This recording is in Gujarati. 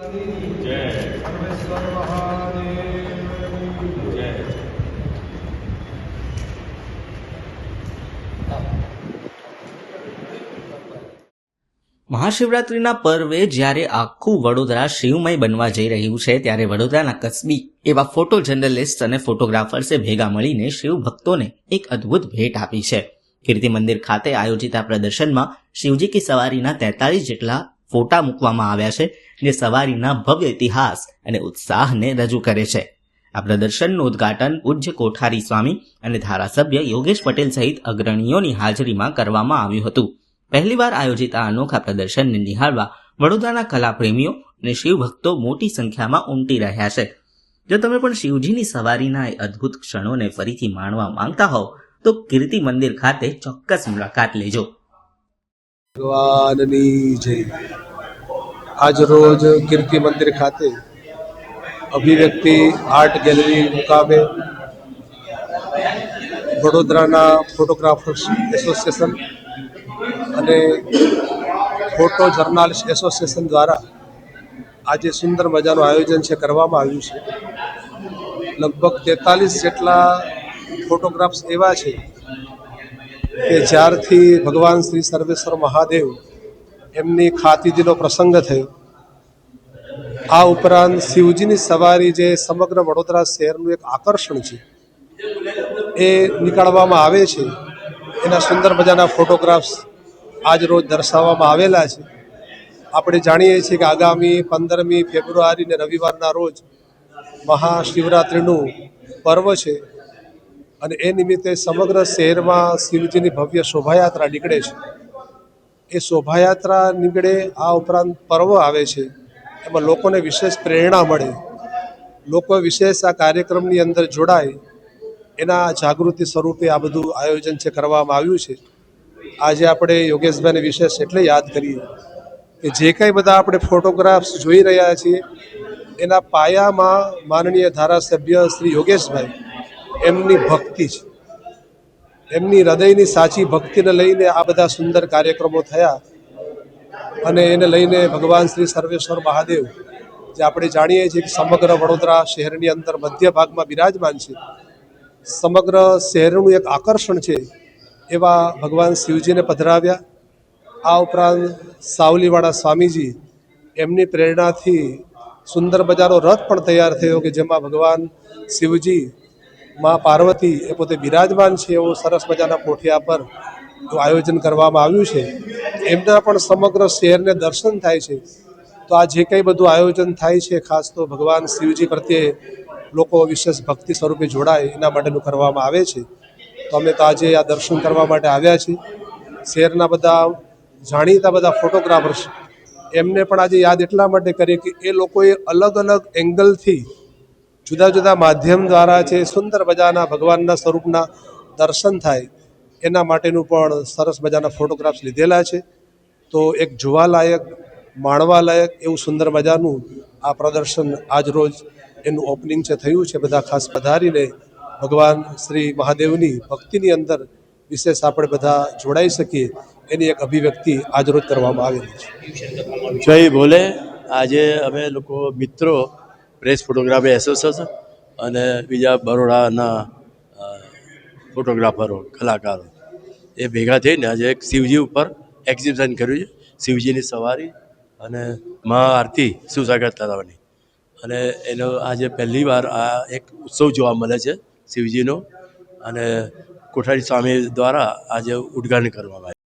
જય. મહાશિવરાત્રિના પર્વે જ્યારે આખું વડોદરા શિવમય બનવા જઈ રહ્યું છે, ત્યારે વડોદરાના કસબી એવા ફોટો જર્નલિસ્ટ અને ફોટોગ્રાફર્સે ભેગા મળીને શિવ ભક્તોને એક અદ્ભુત ભેટ આપી છે. કીર્તિ મંદિર ખાતે આયોજિત આ પ્રદર્શનમાં શિવજી કી સવારીના તેતાલીસ જેટલા ફોટા મૂકવામાં આવ્યા છે જે સવારીના ભવ્ય ઇતિહાસ અને ઉત્સાહને રજૂ કરે છે. આ પ્રદર્શનનું ઉદ્ઘાટન પૂજ્ય કોઠારી સ્વામી અને ધારાસભ્ય યોગેશ પટેલ સહિત અગ્રણીઓની હાજરીમાં કરવામાં આવ્યું હતું. પહેલીવાર આયોજિત આ અનોખા પ્રદર્શનને નિહાળવા વડોદરાના કલાપ્રેમીઓ અને શિવભક્તો મોટી સંખ્યામાં ઉમટી રહ્યા છે. જો તમે પણ શિવજીની સવારીના એ અદ્ભુત ક્ષણોને ફરીથી માણવા માંગતા હોવ, તો કીર્તિ મંદિર ખાતે ચોક્કસ મુલાકાત લેજો. ભગવાનની જય. આજ રોજ કીર્તિ મંદિર ખાતે અભિવ્યક્તિ આર્ટ ગેલેરી મુકામે વડોદરાના ફોટોગ્રાફર્સ એસોસિએશન અને ફોટો જર્નાલિસ્ટ એસોસિએશન દ્વારા આજે સુંદર મજાનું આયોજન છે, કરવામાં આવ્યું છે. લગભગ તેતાલીસ જેટલા ફોટોગ્રાફ્સ એવા છે કે જ્યારથી ભગવાન શ્રી સર્વેશ્વર મહાદેવ એમની ખાતીજીનો પ્રસંગ થયો, આ ઉપરાંત શિવજીની સવારી જે સમગ્ર વડોદરા શહેરનું એક આકર્ષણ છે, એ નીકાળવામાં આવે છે. એના સુંદર મજાના ફોટોગ્રાફ્સ આજ રોજ દર્શાવવામાં આવેલા છે. આપણે જાણીએ છીએ કે આગામી પંદરમી ફેબ્રુઆરી ને રવિવારના રોજ મહાશિવરાત્રિનું પર્વ છે. અને એ નિમિત્તે સમગ્ર શહેરમાં શિવજીની ભવ્ય શોભાયાત્રા નીકળે છે. એ શોભાયાત્રા નીકળે આ ઉપરાંત પર્વ આવે છે. એમાં લોકોને વિશેષ પ્રેરણા મળે. લોકો વિશેષ આ કાર્યક્રમની અંદર જોડાય. એના જાગૃતિ સ્વરૂપે આ બધું આયોજન છે, કરવામાં આવ્યું છે. આજે આપણે યોગેશભાઈને વિશેષ એટલે યાદ કરીએ કે જે કંઈ બધા આપણે ફોટોગ્રાફ્સ જોઈ રહ્યા છીએ, એના પાયામાં માનનીય ધારાસભ્ય શ્રી યોગેશભાઈ એમની ભક્તિ છે. એમની હૃદયની સાચી ભક્તિને લઈને આ બધા સુંદર કાર્યક્રમો થયા અને એને લઈને ભગવાન શ્રી સર્વેશ્વર મહાદેવ, જે આપણે જાણીએ છીએ કે સમગ્ર વડોદરા શહેરની અંદર મધ્ય ભાગમાં બિરાજમાન છે, સમગ્ર શહેરનું એક આકર્ષણ છે એવા ભગવાન શિવજીને પધરાવ્યા. આ ઉપરાંત સાવલીવાળા સ્વામીજી એમની પ્રેરણાથી સુંદર બજારો રથ પણ તૈયાર થયો કે જેમાં ભગવાન શિવજી માં પાર્વતી એ પોતે બિરાજમાન છે એવું સરસ મજાના કોઠિયા પર આયોજન કરવામાં આવ્યું છે. એમના પણ સમગ્ર શહેરને દર્શન થાય છે. તો આ જે કંઈ બધું આયોજન થાય છે, ખાસ તો ભગવાન શિવજી પ્રત્યે લોકો વિશેષ ભક્તિ સ્વરૂપે જોડાય એના માટેનું કરવામાં આવે છે. તો અમે તો આજે આ દર્શન કરવા માટે આવ્યા છીએ. શહેરના બધા જાણીતા બધા ફોટોગ્રાફર્સ એમને પણ આજે યાદ એટલા માટે કરી કે એ લોકોએ અલગ અલગ એંગલથી જુદા જુદા માધ્યમ દ્વારા છે સુંદર મજાના ભગવાનના સ્વરૂપના દર્શન થાય, એના માટેનું પણ સરસ મજાના ફોટોગ્રાફ્સ લીધેલા છે. તો એક જોવાલાયક, માણવાલાયક એવું સુંદર મજાનું આ પ્રદર્શન આજ રોજ એનું ઓપનિંગ છે, થયું છે. બધા ખાસ પધારીને ભગવાન શ્રી મહાદેવની ભક્તિની અંદર વિશેષ આપણે બધા જોડાઈ શકીએ, એની એક અભિવ્યક્તિ આજરોજ કરવામાં આવેલી છે. જય ભોલે. આજે અમે લોકો મિત્રો પ્રેસ ફોટોગ્રાફી એસોસિએશન અને બીજા બરોડાના ફોટોગ્રાફરો, કલાકારો. એ ભેગા થઈને આજે એક શિવજી ઉપર એક્ઝિબિશન કર્યું છે. શિવજીની સવારી અને મહા આરતી સુસાગર તળાવની. અને એનો આજે પહેલી વાર આ એક ઉત્સવ જોવા મળે છે શિવજીનો. અને કોઠારી સ્વામી દ્વારા આજે ઉદ્ઘાટન કરવામાં આવ્યું.